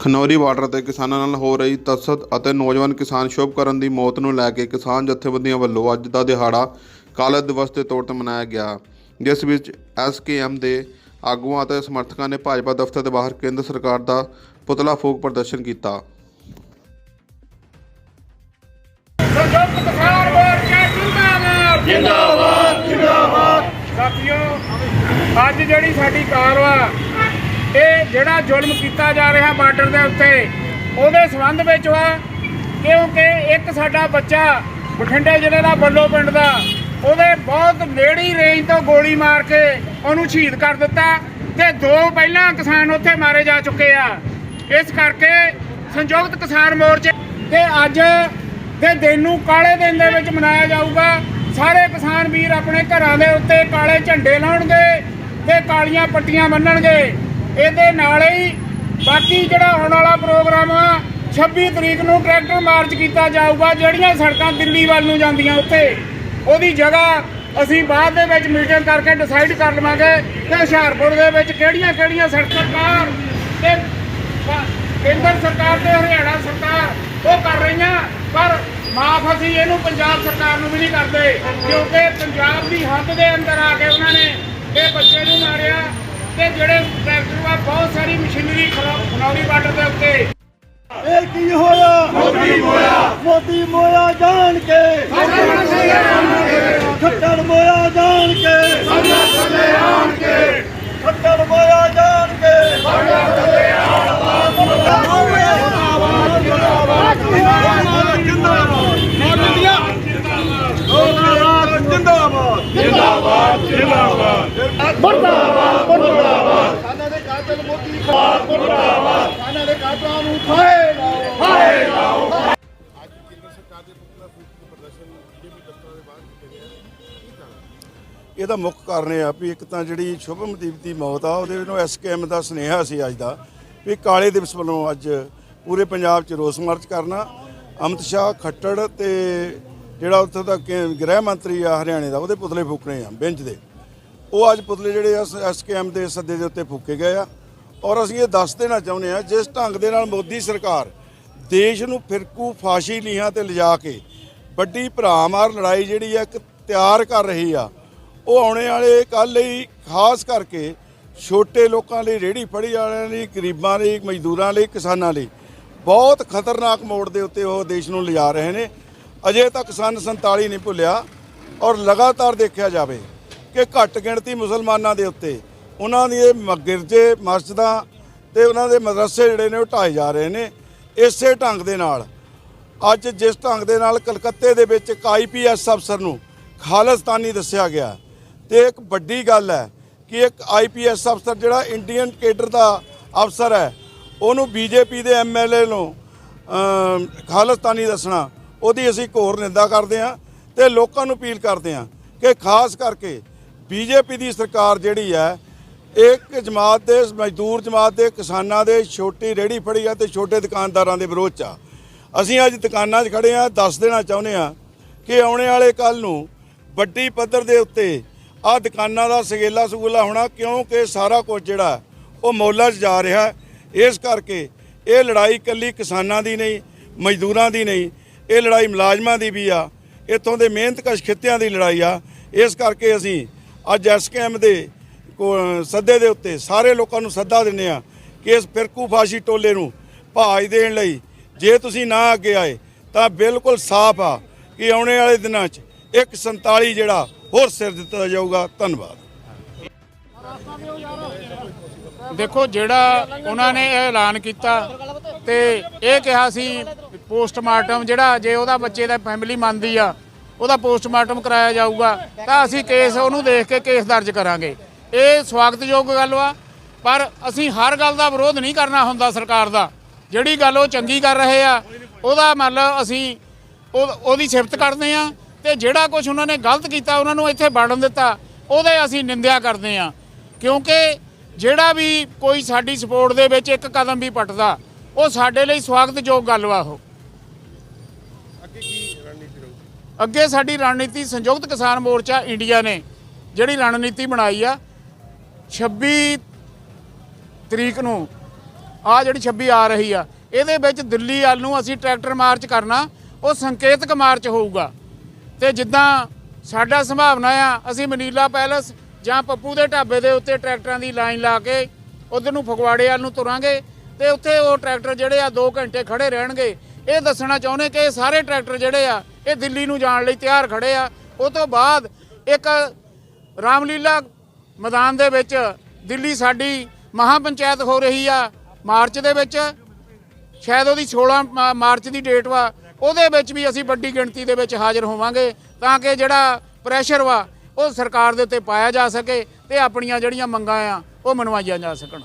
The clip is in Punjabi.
ਖਨੌਰੀ ਬਾਰਡਰ ਤੇ ਕਿਸਾਨਾਂ ਨਾਲ ਹੋ ਰਹੀ ਤਸਦ ਅਤੇ ਨੌਜਵਾਨ ਕਿਸਾਨ ਸ਼ੁਭਕਰਨ ਦੀ ਮੌਤ ਨੂੰ ਲੈ ਕੇ ਕਿਸਾਨ ਜਥੇਬੰਦੀਆਂ ਵੱਲੋਂ ਅੱਜ ਦਾ ਦਿਹਾੜਾ ਕਾਲੇ ਦਿਵਸ ਦੇ ਤੌਰ ਤੇ ਮਨਾਇਆ ਗਿਆ। ਜਿਸ ਵਿੱਚ ਐਸਕੇਐਮ ਦੇ ਆਗੂਆਂ ਅਤੇ ਸਮਰਥਕਾਂ ਨੇ ਭਾਜਪਾ ਦਫ਼ਤਰ ਦੇ ਬਾਹਰ ਕੇਂਦਰ ਸਰਕਾਰ ਦਾ ਪੁਤਲਾ ਫੂਕ ਪ੍ਰਦਰਸ਼ਨ ਕੀਤਾ। ਜਿੰਦਾਬਾਦ। ਜਿੰਦਾਬਾਦ ਸਾਥੀਓ ਅੱਜ ਜਿਹੜੀ ਸਾਡੀ ਕਾਰ ਵਾ ਇਹ ਜਿਹੜਾ ਜ਼ੁਲਮ ਕੀਤਾ ਜਾ ਰਿਹਾ ਬਾਰਡਰ ਦੇ ਉੱਤੇ, ਉਹਦੇ ਸੰਬੰਧ ਵਿੱਚ ਵਾ, ਕਿਉਂਕਿ ਇੱਕ ਸਾਡਾ ਬੱਚਾ ਬਠਿੰਡੇ ਜ਼ਿਲ੍ਹੇ ਦਾ, ਬੱਲੋ ਪਿੰਡ ਦਾ, ਉਹਦੇ ਬਹੁਤ ਨੇੜੀ ਰੇਂਜ ਤੋਂ ਗੋਲੀ ਮਾਰ ਕੇ ਉਹਨੂੰ ਸ਼ਹੀਦ ਕਰ ਦਿੱਤਾ ਤੇ ਦੋ ਪਹਿਲਾਂ ਕਿਸਾਨ ਉੱਥੇ ਮਾਰੇ ਜਾ ਚੁੱਕੇ ਆ। ਇਸ ਕਰਕੇ ਸੰਯੁਕਤ ਕਿਸਾਨ ਮੋਰਚੇ ਤੇ ਅੱਜ ਦੇ ਦਿਨ ਨੂੰ ਕਾਲੇ ਦਿਨ ਦੇ ਵਿੱਚ ਮਨਾਇਆ ਜਾਊਗਾ। ਸਾਰੇ ਕਿਸਾਨ ਵੀਰ ਆਪਣੇ ਘਰਾਂ ਦੇ ਉੱਤੇ ਕਾਲੇ ਝੰਡੇ ਲਾਉਣਗੇ ਤੇ ਕਾਲੀਆਂ ਪੱਟੀਆਂ ਬੰਨਣਗੇ। ਇਹਦੇ ਨਾਲ ਹੀ ਬਾਕੀ ਜਿਹੜਾ ਆਉਣ ਵਾਲਾ ਪ੍ਰੋਗਰਾਮ ਆ 26 ਤਰੀਕ ਨੂੰ ਟਰੈਕਟਰ ਮਾਰਚ ਕੀਤਾ ਜਾਊਗਾ, ਜਿਹੜੀਆਂ ਸੜਕਾਂ ਦਿੱਲੀ ਵੱਲ ਨੂੰ ਜਾਂਦੀਆਂ ਉੱਥੇ। ਉਹਦੀ ਜਗ੍ਹਾ ਅਸੀਂ ਬਾਅਦ ਦੇ ਵਿੱਚ ਮੀਟਿੰਗ ਕਰਕੇ ਡਿਸਾਈਡ ਕਰ ਲਵਾਂਗੇ ਕਿ ਹੁਸ਼ਿਆਰਪੁਰ ਦੇ ਵਿੱਚ ਕਿਹੜੀਆਂ ਕਿਹੜੀਆਂ ਸੜਕਾਂ ਕਾਰ ਤੇ ਕੇਂਦਰ ਸਰਕਾਰ ਤੇ ਹਰਿਆਣਾ ਸਰਕਾਰ ਉਹ ਕਰ ਰਹੀਆਂ, ਪਰ ਮਾਫ ਅਸੀਂ ਇਹਨੂੰ ਪੰਜਾਬ ਸਰਕਾਰ ਨੂੰ ਵੀ ਨਹੀਂ ਕਰਦੇ, ਕਿਉਂਕਿ ਪੰਜਾਬ ਦੀ ਹੱਦ ਦੇ ਅੰਦਰ ਆ ਕੇ ਉਹਨਾਂ ਨੇ ਇਹ ਬੱਚੇ ਨੂੰ ਮਾਰਿਆ ਤੇ ਜਿਹੜੇ ਟਰੈਕਟਰ ਵਾ ਬਹੁਤ ਸਾਰੀ ਮਸ਼ੀਨਰੀ ਖਨੌਰੀ ਬਾਰਡਰ ਦੇ ਉੱਤੇ। ਇਹ ਕੀ ਹੋਇਆ? ਮੋਦੀ ਮੋਇਆ। ਮੋਦੀ ਮੋਇਆ ਜਾਣ ਕੇ। ਖੱਟੜ ਮੋਇਆ ਜਾਣ ਕੇ। ਸਾਡਾ ਥੱਲੇ ਆਣ ਕੇ। ਖੱਟੜ ਮੋਇਆ ਜਾਣ ਕੇ। ਸਾਡਾ ਥੱਲੇ ਆਣ ਜਿੰਦਾਬਾਦ ਜਿੰਦਾਬਾਦ। ਜਿੰਦਾਬਾਦ। ਜਿੰਦਾਬਾਦ। ਇਹਦਾ ਮੁੱਖ ਕਾਰਨ ਇਹ ਆ ਵੀ ਇੱਕ ਤਾਂ ਜਿਹੜੀ ਸ਼ੁਭਮਦੀਪ ਦੀ ਮੌਤ ਆ, ਉਹਦੇ ਨੂੰ ਐਸਕੇਐਮ ਦਾ ਸੁਨੇਹਾ ਸੀ ਅੱਜ ਦਾ ਵੀ ਕਾਲੇ ਦਿਵਸ ਵੱਲੋਂ ਅੱਜ ਪੂਰੇ ਪੰਜਾਬ 'ਚ ਰੋਸ ਮਾਰਚ ਕਰਨਾ। ਅਮਿਤ ਸ਼ਾਹ, ਖੱਟੜ ਤੇ ਜਿਹੜਾ ਉੱਥੋਂ ਦਾ ਗ੍ਰਹਿ ਮੰਤਰੀ ਆ ਹਰਿਆਣੇ ਦਾ, ਉਹਦੇ ਪੁਤਲੇ ਫੂਕਣੇ ਆ, ਬੈਂਚ ਦੇ। ਉਹ ਅੱਜ ਪੁਤਲੇ ਜਿਹੜੇ ਆ ਐਸਕੇਐਮ ਦੇ ਸੱਦੇ ਦੇ ਉੱਤੇ ਫੂਕੇ ਗਏ ਆ। ਔਰ ਅਸੀਂ ਇਹ ਦੱਸ ਦੇਣਾ ਚਾਹੁੰਦੇ ਆ, ਜਿਸ ਢੰਗ ਦੇ ਨਾਲ ਮੋਦੀ ਸਰਕਾਰ ਦੇਸ਼ ਨੂੰ ਫਿਰਕੂ ਫਾਸ਼ੀ ਲੀਹਾਂ ਤੇ ਲਿਜਾ ਕੇ ਵੱਡੀ ਭਰਾਮਾਰ ਲੜਾਈ ਜਿਹੜੀ ਆ ਇੱਕ ਤਿਆਰ ਕਰ ਰਹੀ ਆ ਉਹ ਆਉਣੇ ਵਾਲੇ ਕੱਲ ਲਈ, ਖਾਸ ਕਰਕੇ ਛੋਟੇ ਲੋਕਾਂ ਲਈ ਰੇੜੀ ਫੜੀ ਵਾਲਿਆਂ ਲਈ, ਗਰੀਬਾਂ ਲਈ, ਮਜ਼ਦੂਰਾਂ ਲਈ, ਕਿਸਾਨਾਂ ਲਈ। ਬਹੁਤ ਖਤਰਨਾਕ ਮੋੜ ਦੇ ਉੱਤੇ ਉਹ ਦੇਸ਼ ਨੂੰ ਲਿਜਾ ਰਹੇ ਨੇ। ਅਜੇ ਤੱਕ ਸਨ 47 ਨਹੀਂ ਭੁੱਲਿਆ ਔਰ ਲਗਾਤਾਰ ਦੇਖਿਆ ਜਾਵੇ ਕਿ ਘੱਟ ਗਿਣਤੀ ਮੁਸਲਮਾਨਾਂ ਦੇ ਉੱਤੇ ਉਹਨਾਂ ਦੀ ਇਹ ਮ- ਗਿਰਜੇ ਮਸਜਿਦਾਂ ਤੇ ਉਹਨਾਂ ਦੇ ਮਦਰਸੇ ਜਿਹੜੇ ਨੇ ਉਹ ਢਾਏ ਜਾ ਰਹੇ ਨੇ। ਇਸੇ ਢੰਗ ਦੇ ਨਾਲ, ਅੱਜ ਜਿਸ ਢੰਗ ਦੇ ਨਾਲ ਕਲਕੱਤੇ ਦੇ ਵਿੱਚ ਇੱਕ ਆਈਪੀਐਸ ਅਫਸਰ ਨੂੰ ਖਾਲਸਤਾਨੀ ਦੱਸਿਆ ਗਿਆ। ਤੇ ਇੱਕ ਵੱਡੀ ਗੱਲ ਹੈ ਕਿ ਇੱਕ ਆਈਪੀਐਸ ਅਫਸਰ ਜਿਹੜਾ ਇੰਡੀਅਨ ਕੇਡਰ ਦਾ ਅਫਸਰ ਹੈ, ਉਹਨੂੰ ਬੀਜੇਪੀ ਦੇ ਐਮਐਲਏ ਨੂੰ ਖਾਲਸਤਾਨੀ ਦੱਸਣਾ, ਉਹਦੀ ਅਸੀਂ ਘੋਰ ਨਿੰਦਾ ਕਰਦੇ ਹਾਂ ਤੇ ਲੋਕਾਂ ਨੂੰ ਅਪੀਲ ਕਰਦੇ ਹਾਂ ਕਿ ਖਾਸ ਕਰਕੇ ਬੀਜੇਪੀ ਦੀ ਸਰਕਾਰ ਜਿਹੜੀ ਹੈ, ਇੱਕ ਜਮਾਤ ਦੇ, ਮਜ਼ਦੂਰ ਜਮਾਤ ਦੇ, ਕਿਸਾਨਾਂ ਦੇ, ਛੋਟੀ ਰੇੜੀ ਫੜੀ ਆ ਤੇ ਛੋਟੇ ਦੁਕਾਨਦਾਰਾਂ ਦੇ ਵਿਰੋਧ ਚ ਆ। ਅਸੀਂ ਅੱਜ ਦੁਕਾਨਾਂ 'ਚ ਖੜੇ ਆ ਦੱਸ ਦੇਣਾ ਚਾਹੁੰਦੇ ਆ ਕਿ ਆਉਣੇ ਵਾਲੇ ਕੱਲ ਨੂੰ ਵੱਡੀ ਪੱਧਰ ਦੇ ਉੱਤੇ ਆ ਦੁਕਾਨਾਂ ਦਾ ਸਗੇਲਾ ਸਗੂਲਾ ਹੋਣਾ, ਕਿਉਂਕਿ ਸਾਰਾ ਕੁਝ ਜਿਹੜਾ ਉਹ ਮੌਲਾ 'ਚ ਜਾ ਰਿਹਾ। ਇਸ ਕਰਕੇ ਇਹ ਲੜਾਈ ਇਕੱਲੀ ਕਿਸਾਨਾਂ ਦੀ ਨਹੀਂ, ਮਜ਼ਦੂਰਾਂ ਦੀ ਨਹੀਂ, ਇਹ ਲੜਾਈ ਮੁਲਾਜ਼ਮਾਂ ਦੀ ਵੀ ਆ। ਇੱਥੋਂ ਦੇ ਮਿਹਨਤਕਸ਼ ਖਿੱਤਿਆਂ ਦੀ ਲੜਾਈ ਆ। ਇਸ ਕਰਕੇ ਅਸੀਂ ਅੱਜ ਐਸਕੇਐਮ ਦੇ ਕੋ- ਸੱਦੇ ਦੇ ਉੱਤੇ ਸਾਰੇ ਲੋਕਾਂ ਨੂੰ ਸੱਦਾ ਦਿੰਨੇ ਆ ਕਿ ਇਸ ਫਿਰਕੂ ਫਾਸ਼ੀ ਟੋਲੇ ਨੂੰ ਭਾਜ ਦੇਣ ਲਈ ਜੇ ਤੁਸੀਂ ਨਾ ਅੱਗੇ ਆਏ ਤਾਂ ਬਿਲਕੁਲ ਸਾਫ਼ ਆ ਕਿ ਆਉਣੇ ਵਾਲੇ ਦਿਨਾਂ 'ਚ ਇੱਕ 47 ਜਿਹੜਾ ਹੋਰ ਸਿਰ ਦਿੱਤਾ ਜਾਊਗਾ, ਧੰਨਵਾਦ। ਦੇਖੋ, ਜਿਹੜਾ ਉਹਨਾਂ ਨੇ ਇਹ ਐਲਾਨ ਕੀਤਾ ਤੇ ਇਹ ਕਿਹਾ ਸੀ, ਪੋਸਟਮਾਰਟਮ ਜਿਹੜਾ ਜੇ ਉਹਦਾ ਬੱਚੇ ਦਾ ਫੈਮਿਲੀ ਮੰਨਦੀ ਆ, ਉਹਦਾ ਪੋਸਟਮਾਰਟਮ ਕਰਾਇਆ ਜਾਊਗਾ, ਤਾਂ ਅਸੀਂ ਕੇਸ ਉਹਨੂੰ ਦੇਖ ਕੇ ਕੇਸ ਦਰਜ ਕਰਾਂਗੇ। ਇਹ ਸਵਾਗਤਯੋਗ ਗੱਲ ਵਾ, ਪਰ ਅਸੀਂ ਹਰ ਗੱਲ ਦਾ ਵਿਰੋਧ ਨਹੀਂ ਕਰਨਾ ਹੁੰਦਾ ਸਰਕਾਰ ਦਾ। ਜਿਹੜੀ ਗੱਲ ਉਹ ਚੰਗੀ ਕਰ ਰਹੇ ਆ, ਉਹਦਾ ਮਤਲਬ ਅਸੀਂ ਉਹ- ਉਹਦੀ ਸਿਫਤ ਕਰਦੇ ਆ ਤੇ ਜਿਹੜਾ ਕੁਝ ਉਹਨਾਂ ਨੇ ਗਲਤ ਕੀਤਾ ਉਹਨਾਂ ਨੂੰ ਇੱਥੇ ਵੜਨ ਦਿੱਤਾ ਉਹਦੇ ਅਸੀਂ ਨਿੰਦਿਆ ਕਰਦੇ ਆ ਕਿਉਂਕਿ ਜਿਹੜਾ ਵੀ ਕੋਈ ਸਾਡੀ ਸਪੋਰਟ ਦੇ ਵਿੱਚ ਇੱਕ ਕਦਮ ਵੀ ਪੱਟਦਾ ਉਹ ਸਾਡੇ ਲਈ ਸਵਾਗਤਯੋਗ ਗੱਲ ਵਾ ਉਹ। ਅੱਗੇ ਸਾਡੀ ਰਣਨੀਤੀ ਸੰਯੁਕਤ ਕਿਸਾਨ ਮੋਰਚਾ ਇੰਡੀਆ ਨੇ ਜਿਹੜੀ ਰਣਨੀਤੀ ਬਣਾਈ ਆ 26 ਤਰੀਕ ਨੂੰ ਆ ਜਿਹੜੀ 26 ਆ ਰਹੀ ਆ ਇਹਦੇ ਵਿੱਚ ਦਿੱਲੀ ਵੱਲ ਨੂੰ ਅਸੀਂ ਟਰੈਕਟਰ ਮਾਰਚ ਕਰਨਾ ਉਹ ਸੰਕੇਤਕ ਮਾਰਚ ਹੋਊਗਾ। ਤੇ ਜਿੱਦਾਂ ਸਾਡਾ ਸੰਭਾਵਨਾ ਆ, ਅਸੀਂ ਮਨੀਲਾ ਪੈਲਸ ਜਾਂ ਪੱਪੂ ਦੇ ਢਾਬੇ ਦੇ ਉੱਤੇ ਟਰੈਕਟਰਾਂ ਦੀ ਲਾਈਨ ਲਾ ਕੇ ਉਧਰ ਨੂੰ ਫਗਵਾੜੇ ਵੱਲ ਨੂੰ ਤੁਰਾਂਗੇ ਤੇ ਉੱਥੇ ਉਹ ਟਰੈਕਟਰ ਜਿਹੜੇ ਆ 2 ਘੰਟੇ ਖੜੇ ਰਹਿਣਗੇ। ਇਹ ਦੱਸਣਾ ਚਾਹੁੰਦੇ ਕਿ ਇਹ ਸਾਰੇ ਟਰੈਕਟਰ ਜਿਹੜੇ ਆ, ਇਹ ਦਿੱਲੀ ਨੂੰ ਜਾਣ ਲਈ ਤਿਆਰ ਖੜੇ ਆ। ਉਹ ਤੋਂ ਬਾਅਦ ਇੱਕ ਰਾਮਲੀਲਾ ਮੈਦਾਨ ਦੇ ਵਿੱਚ ਦਿੱਲੀ ਸਾਡੀ ਮਹਾ ਪੰਚਾਇਤ ਹੋ ਰਹੀ ਆ, ਮਾਰਚ ਦੇ ਵਿੱਚ। ਸ਼ਾਇਦ ਉਹਦੀ 16 ਮਾ- ਮਾਰਚ ਦੀ ਡੇਟ ਵਾ। ਉਹਦੇ ਵਿੱਚ ਵੀ ਅਸੀਂ ਵੱਡੀ ਗਿਣਤੀ ਦੇ ਵਿੱਚ ਹਾਜ਼ਰ ਹੋਵਾਂਗੇ ਤਾਂ ਕਿ ਜਿਹੜਾ ਪ੍ਰੈਸ਼ਰ ਵਾ, ਉਹ ਸਰਕਾਰ ਦੇ ਉੱਤੇ ਪਾਇਆ ਜਾ ਸਕੇ ਤੇ ਆਪਣੀਆਂ ਜਿਹੜੀਆਂ ਮੰਗਾਂ ਆ, ਉਹ ਮਨਵਾਈਆਂ ਜਾ ਸਕਣ।